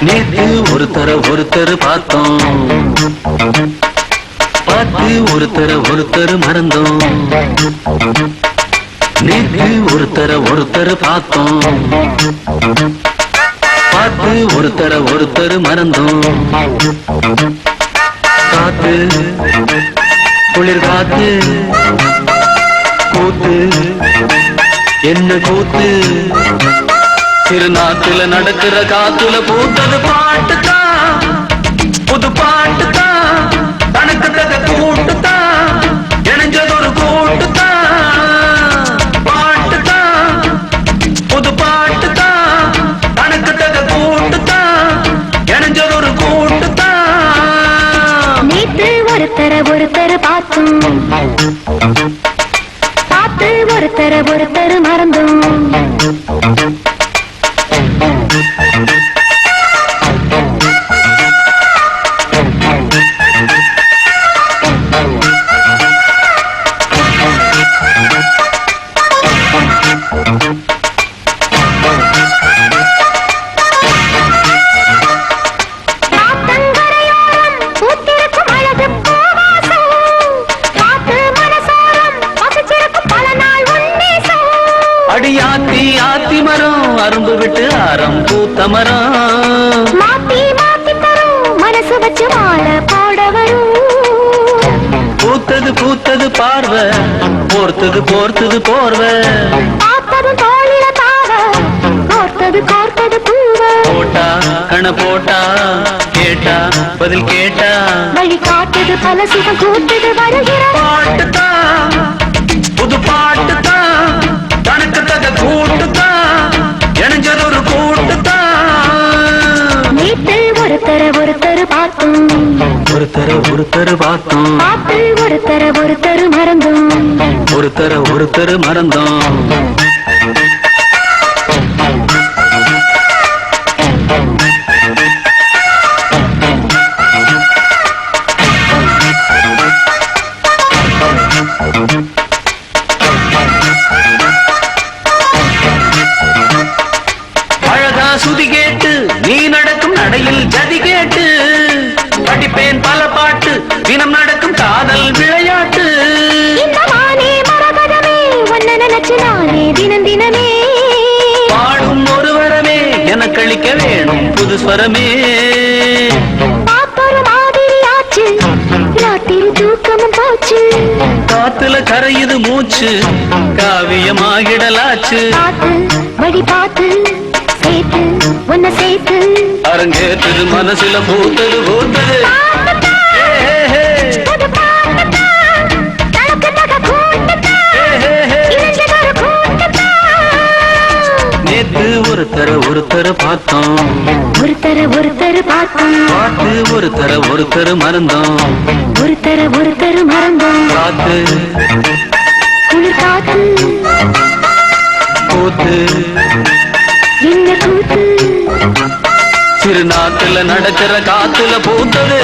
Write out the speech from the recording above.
நேத்து ஒருத்தர ஒருத்தர் பார்த்தோம். பார்த்து ஒருத்தர ஒருத்தர் மறந்தோம். நேற்று ஒருத்தர ஒருத்தர் பார்த்தோம். பார்த்து ஒருத்தர ஒருத்தர் மறந்தோம். காத்து குளிர் காத்து கூத்து என்ன கூத்து? திருநாட்டுல நடக்கிற காத்துல பூத்தது பாட்டு தான். புது பாட்டு தான். தனக்கு தக கூட்டு ஒருத்தர ஒருத்தர் பார்த்தும் பார்த்து ஒருத்தர ஒருத்தர் Thank you. அடியாத்தி ஆத்தி மரம் அரும்பு விட்டு ஆரம் பூத்த மரம். மாத்தி மாத்தி தரும் மனசு வச்சு வாழ போட வரும். பூத்தது பூத்தது பார்வை போர்த்தது போர்த்தது போர்வை. பார்த்ததும் தோளில தாவ கோர்த்தது கோர்த்தது பூவ. போட்டா கண போட்டா கேட்டா பதில் கேட்டா. வழி காட்டுது பல சுகம் கூட்டுது வருகிற. பாட்டுதான் புது பாட்டுதான். தனக்கு தக கூட்டுதான் இணைஞ்சது ஒரு கூட்டுதான் நேத்து ஒருத்தர ஒருத்தர் பார்த்தோம். ஒருத்தர ஒருத்தர் பார்த்தோம். பார்த்து ஒருத்தர ஒருத்தர் மறந்தோம். ஒருத்தர ஒருத்தர் மறந்தோம். நடையில் ஜதி கேட்டு படிப்பேன் பல பாட்டு தினம் நடக்கும் காதல் விளையாட்டு. தினம் தினமே. பாடும் ஒரு வரமே எனக்கு அளிக்க வேணும் புது ஸ்வரமே. காத்துல கரையுது மூச்சு காவியமாகிடலாச்சு. வழி பார்த்து சேர்த்து உன்னை சேர்த்து. அரங்கேற்றது மனசுல பூத்தது. பூத்தது. நேத்து ஒருத்தர ஒருத்தர பார்த்தோம். ஒருத்தர ஒருத்தர் பார்த்தோம். பார்த்து ஒருத்தர ஒருத்தர் மறந்தோம். ஒருத்தர ஒருத்தர் மறந்தோம். காத்து குளிர் காத்து. கூத்து திருநாட்டுல நடக்கிற காத்துல பூத்தது.